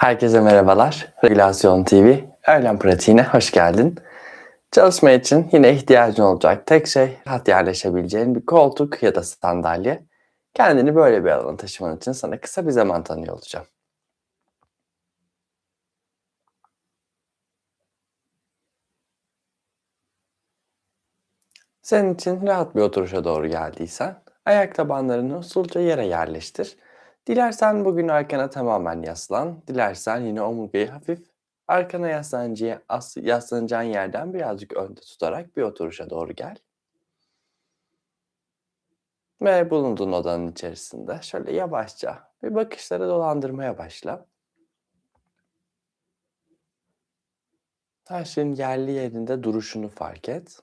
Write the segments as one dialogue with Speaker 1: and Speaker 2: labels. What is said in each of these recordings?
Speaker 1: Herkese merhabalar. Regülasyon TV öğlen pratiğine hoş geldin. Çalışma için yine ihtiyacın olacak tek şey rahat yerleşebileceğin bir koltuk ya da sandalye. Kendini böyle bir alana taşıman için sana kısa bir zaman tanıyor olacağım. Senin için rahat bir oturuşa doğru geldiysen ayak tabanlarını usulca yere yerleştir. Dilersen bugün arkana tamamen yaslan. Dilersen yine omurgayı hafif arkana yaslanacağın, as- yaslanacağın yerden birazcık önde tutarak bir oturuşa doğru gel. Ve bulunduğun odanın içerisinde şöyle yavaşça bir bakışları dolandırmaya başla. Taşın yerli yerinde duruşunu fark et.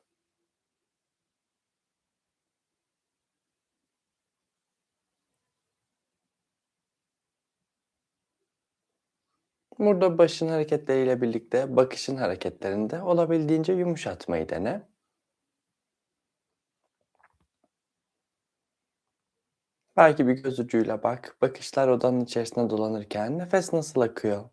Speaker 1: Burada başın hareketleriyle birlikte bakışın hareketlerinde olabildiğince yumuşatmayı dene. Belki bir göz ucuyla bak. Bakışlar odanın içerisinde dolanırken nefes nasıl akıyor?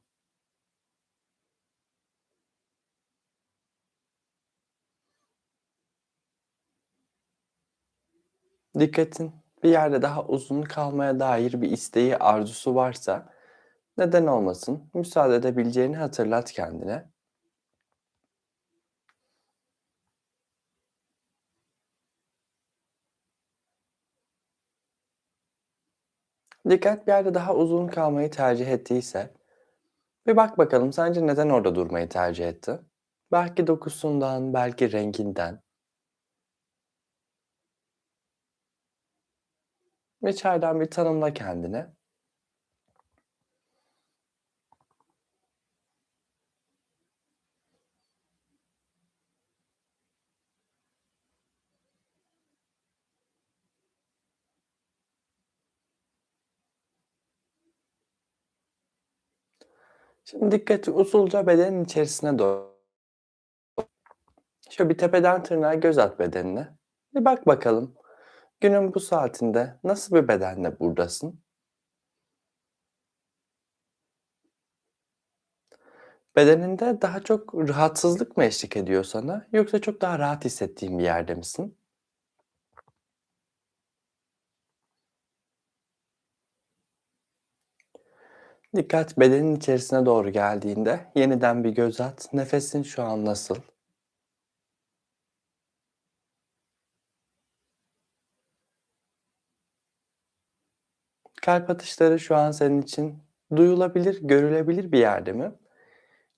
Speaker 1: Dikkatin bir yerde daha uzun kalmaya dair bir isteği, arzusu varsa neden olmasın? Müsaade edebileceğini hatırlat kendine. Dikkat bir yerde daha uzun kalmayı tercih ettiyse bir bak bakalım sence neden orada durmayı tercih etti? Belki dokusundan, belki renginden. İçeriden bir tanımla kendine. Şimdi dikkati usulca bedenin içerisine doğru. Şöyle bir tepeden tırnağa göz at bedenine. Bir bak bakalım. Günün bu saatinde nasıl bir bedenle buradasın? Bedeninde daha çok rahatsızlık mı eşlik ediyor sana yoksa çok daha rahat hissettiğin bir yerde misin? Dikkat bedenin içerisine doğru geldiğinde yeniden bir göz at. Nefesin şu an nasıl? Kalp atışları şu an senin için duyulabilir, görülebilir bir yerde mi?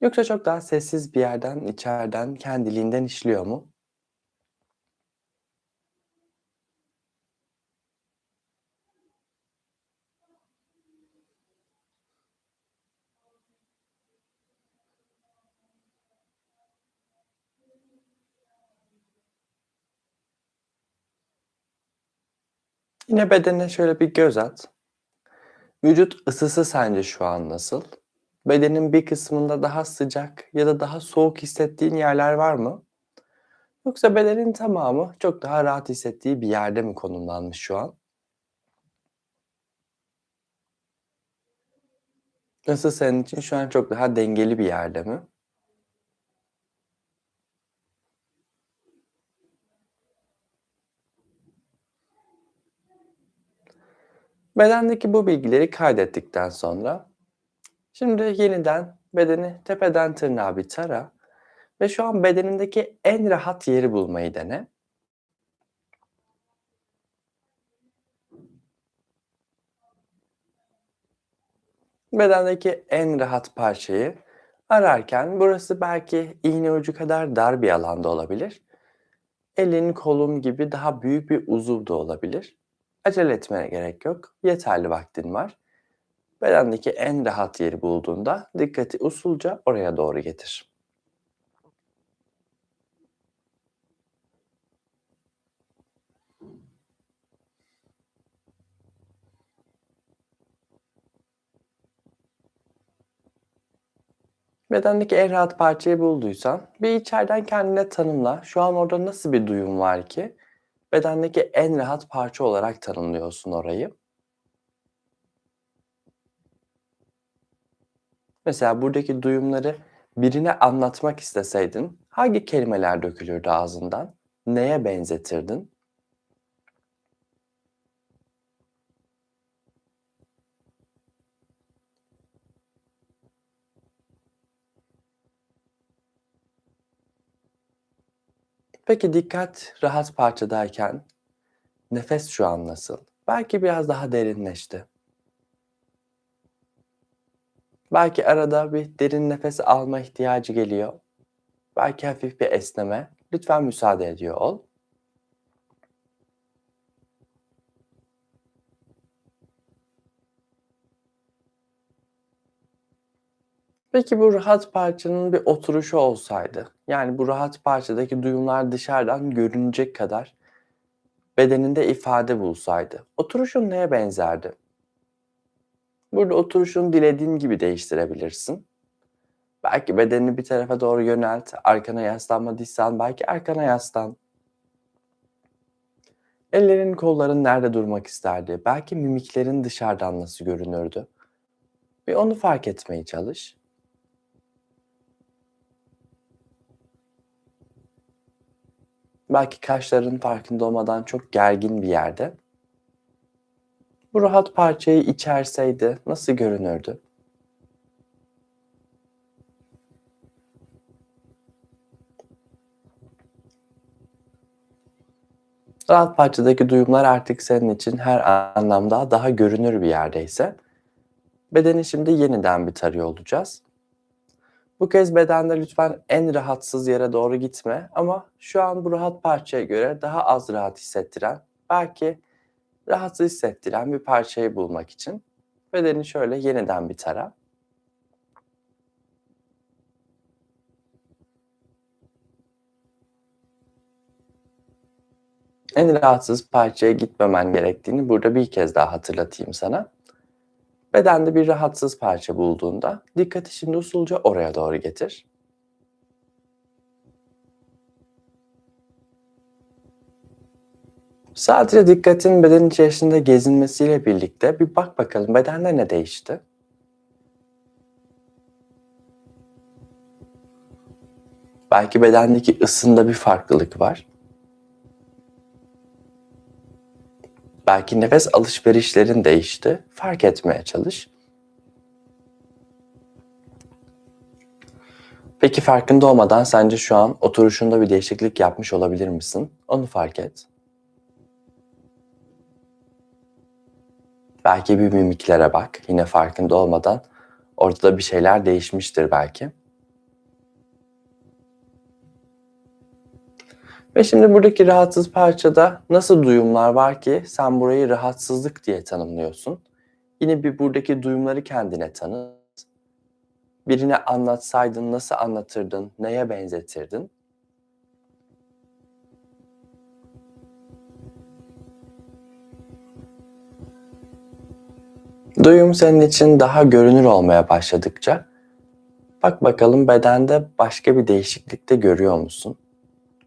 Speaker 1: Yoksa çok daha sessiz bir yerden, içeriden, kendiliğinden işliyor mu? Yine bedene şöyle bir göz at. Vücut ısısı sence şu an nasıl? Bedenin bir kısmında daha sıcak ya da daha soğuk hissettiğin yerler var mı? Yoksa bedenin tamamı çok daha rahat hissettiği bir yerde mi konumlanmış şu an? Nasıl senin için şu an çok daha dengeli bir yerde mi? Bedendeki bu bilgileri kaydettikten sonra şimdi yeniden bedeni tepeden tırnağa bir tara ve şu an bedenindeki en rahat yeri bulmayı dene. Bedendeki en rahat parçayı ararken burası belki iğne ucu kadar dar bir alanda olabilir. Elin, kolun gibi daha büyük bir uzuv da olabilir. Acele etmene gerek yok. Yeterli vaktin var. Bedendeki en rahat yeri bulduğunda dikkati usulca oraya doğru getir. Bedendeki en rahat parçayı bulduysan bir içeriden kendine tanımla. Şu an orada nasıl bir duyum var ki bedendeki en rahat parça olarak tanımlıyorsun orayı. Mesela buradaki duyumları birine anlatmak isteseydin hangi kelimeler dökülürdü ağzından? Neye benzetirdin? Peki dikkat rahat parçadayken nefes şu an nasıl? Belki biraz daha derinleşti. Belki arada bir derin nefes alma ihtiyacı geliyor. Belki hafif bir esneme. Lütfen müsaade ediyor ol. Peki bu rahat parçanın bir oturuşu olsaydı, yani bu rahat parçadaki duyumlar dışarıdan görünecek kadar bedeninde ifade bulsaydı, oturuşun neye benzerdi? Burada oturuşunu dilediğin gibi değiştirebilirsin. Belki bedenini bir tarafa doğru yönelt, arkana yaslanmadıysan belki arkana yaslan. Ellerin, kolların nerede durmak isterdi? Belki mimiklerin dışarıdan nasıl görünürdü? Bir onu fark etmeye çalış. Belki kaşların farkında olmadan çok gergin bir yerde. Bu rahat parçayı içerseydi nasıl görünürdü? Rahat parçadaki duyumlar artık senin için her anlamda daha görünür bir yerdeyse bedeni şimdi yeniden bir tarıyor olacağız. Bu kez bedende lütfen en rahatsız yere doğru gitme ama şu an bu rahat parçaya göre daha az rahat hissettiren, belki rahatsız hissettiren bir parçayı bulmak için bedeni şöyle yeniden bir tara. En rahatsız parçaya gitmemen gerektiğini burada bir kez daha hatırlatayım sana. Bedende bir rahatsız parça bulduğunda dikkati şimdi usulca oraya doğru getir. Sadece dikkatin beden içerisinde gezinmesiyle birlikte bir bak bakalım bedende ne değişti? Belki bedendeki ısında bir farklılık var. Belki nefes alışverişlerin değişti. Fark etmeye çalış. Peki farkında olmadan sence şu an oturuşunda bir değişiklik yapmış olabilir misin? Onu fark et. Belki bir mimiklere bak. Yine farkında olmadan ortada bir şeyler değişmiştir belki. Ve şimdi buradaki rahatsız parçada nasıl duyumlar var ki sen burayı rahatsızlık diye tanımlıyorsun? Yine bir buradaki duyumları kendine tanı. Birine anlatsaydın nasıl anlatırdın, neye benzetirdin? Duyum senin için daha görünür olmaya başladıkça bak bakalım bedende başka bir değişiklik de görüyor musun?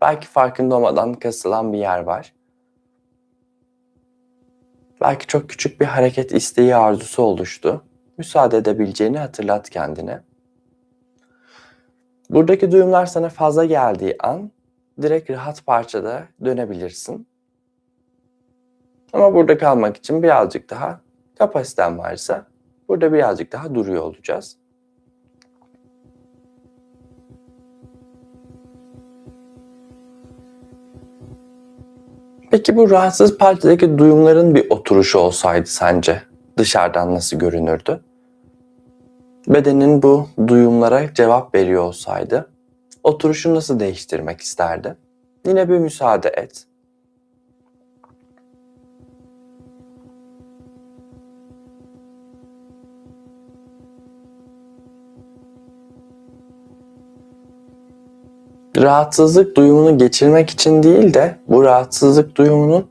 Speaker 1: Belki farkında olmadan kasılan bir yer var. Belki çok küçük bir hareket isteği arzusu oluştu. Müsaade edebileceğini hatırlat kendine. Buradaki duyumlar sana fazla geldiği an direkt rahat parçada dönebilirsin. Ama burada kalmak için birazcık daha kapasiten varsa burada birazcık daha duruyor olacağız. Peki bu rahatsız partideki duyumların bir oturuşu olsaydı sence dışarıdan nasıl görünürdü? Bedenin bu duyumlara cevap veriyor olsaydı oturuşu nasıl değiştirmek isterdi? Yine bir müsaade et. Rahatsızlık duyumunu geçirmek için değil de bu rahatsızlık duyumunun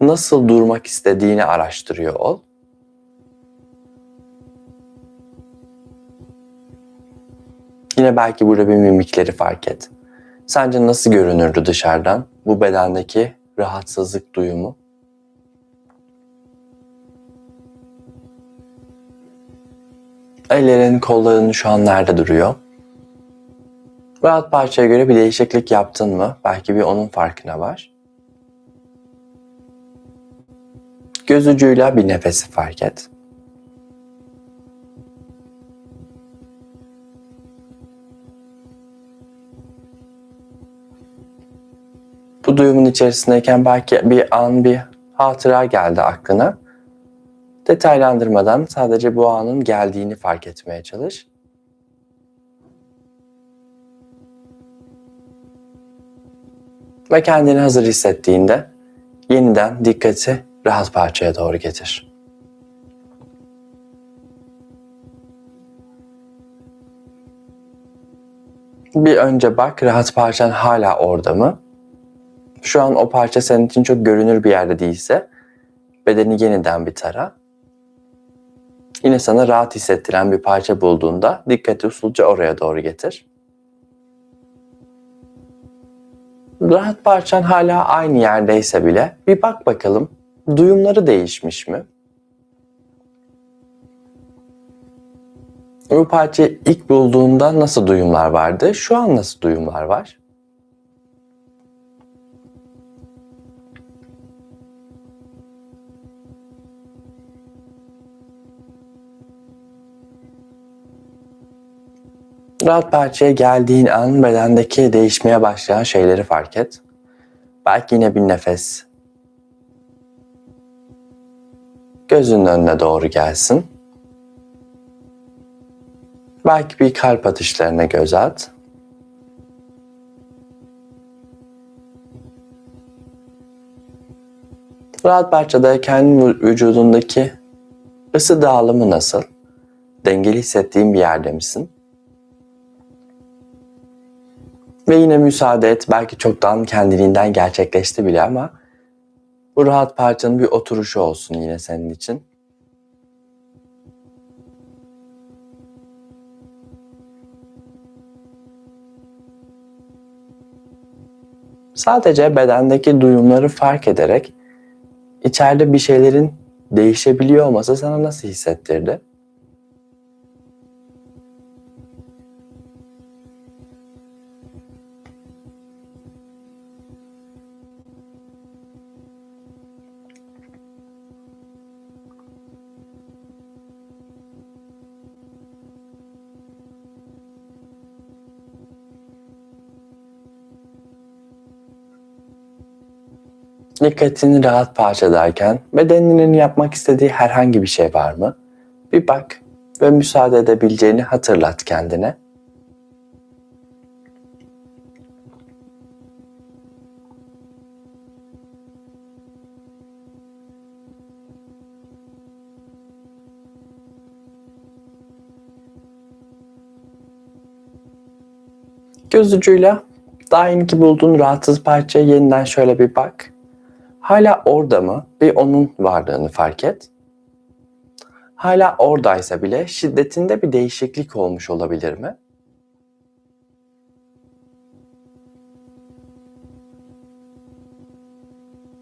Speaker 1: nasıl durmak istediğini araştırıyor ol. Yine belki burada bir mimikleri fark et. Sence nasıl görünürdü dışarıdan bu bedendeki rahatsızlık duyumu? Ellerin, kolların şu an nerede duruyor? Rahat parçaya göre bir değişiklik yaptın mı? Belki bir onun farkına var. Göz ucuyla bir nefesi fark et. Bu duyumun içerisindeyken belki bir an bir hatıra geldi aklına. Detaylandırmadan sadece bu anın geldiğini fark etmeye çalış. Ve kendini hazır hissettiğinde yeniden dikkati rahat parçaya doğru getir. Bir önce bak rahat parçan hala orada mı? Şu an o parça senin için çok görünür bir yerde değilse bedeni yeniden bir tara. Yine sana rahat hissettiren bir parça bulduğunda dikkati usulca oraya doğru getir. Rahat parçan hala aynı yerdeyse bile bir bak bakalım duyumları değişmiş mi? Bu parçayı ilk bulduğunda nasıl duyumlar vardı? Şu an nasıl duyumlar var? Rahat parçaya geldiğin an bedendeki değişmeye başlayan şeyleri fark et. Belki yine bir nefes. Gözünün önüne doğru gelsin. Belki bir kalp atışlarına göz at. Rahat parçadayken vücudundaki ısı dağılımı nasıl? Dengeli hissettiğin bir yerde misin? Ve yine müsaade et. Belki çoktan kendiliğinden gerçekleşti bile ama bu rahat parçanın bir oturuşu olsun yine senin için. Sadece bedendeki duyumları fark ederek içeride bir şeylerin değişebiliyor olması sana nasıl hissettirdi? Dikkatini rahat parçalarken bedeninin yapmak istediği herhangi bir şey var mı? Bir bak ve müsaade edebileceğini hatırlat kendine. Göz ucuyla daha yeni bulduğun rahatsız parçaya yeniden şöyle bir bak. Hala orada mı? Bir onun varlığını fark et. Hala oradaysa bile şiddetinde bir değişiklik olmuş olabilir mi?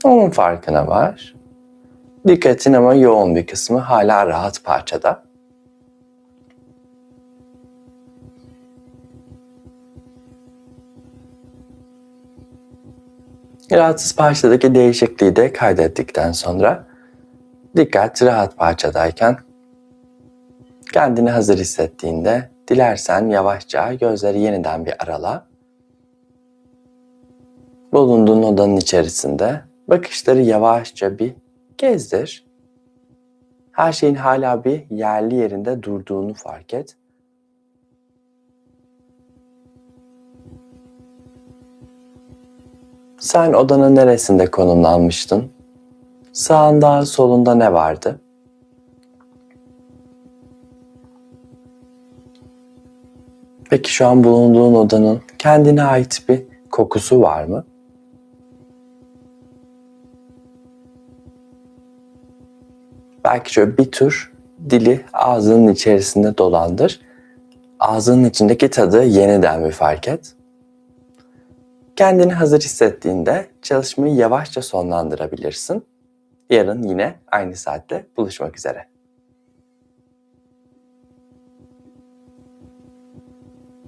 Speaker 1: Onun farkına var. Dikkatin ama yoğun bir kısmı hala rahat parçada. Rahatsız parçadaki değişikliği de kaydettikten sonra dikkat rahat parçadayken kendini hazır hissettiğinde dilersen yavaşça gözleri yeniden bir arala. Bulunduğun odanın içerisinde bakışları yavaşça bir gezdir. Her şeyin hala bir yerli yerinde durduğunu fark et. Sen odanın neresinde konumlanmıştın? Sağında, solunda ne vardı? Peki şu an bulunduğun odanın kendine ait bir kokusu var mı? Belki şöyle bir tur dili ağzının içerisinde dolandır. Ağzının içindeki tadı yeniden bir fark et. Kendini hazır hissettiğinde çalışmayı yavaşça sonlandırabilirsin. Yarın yine aynı saatte buluşmak üzere.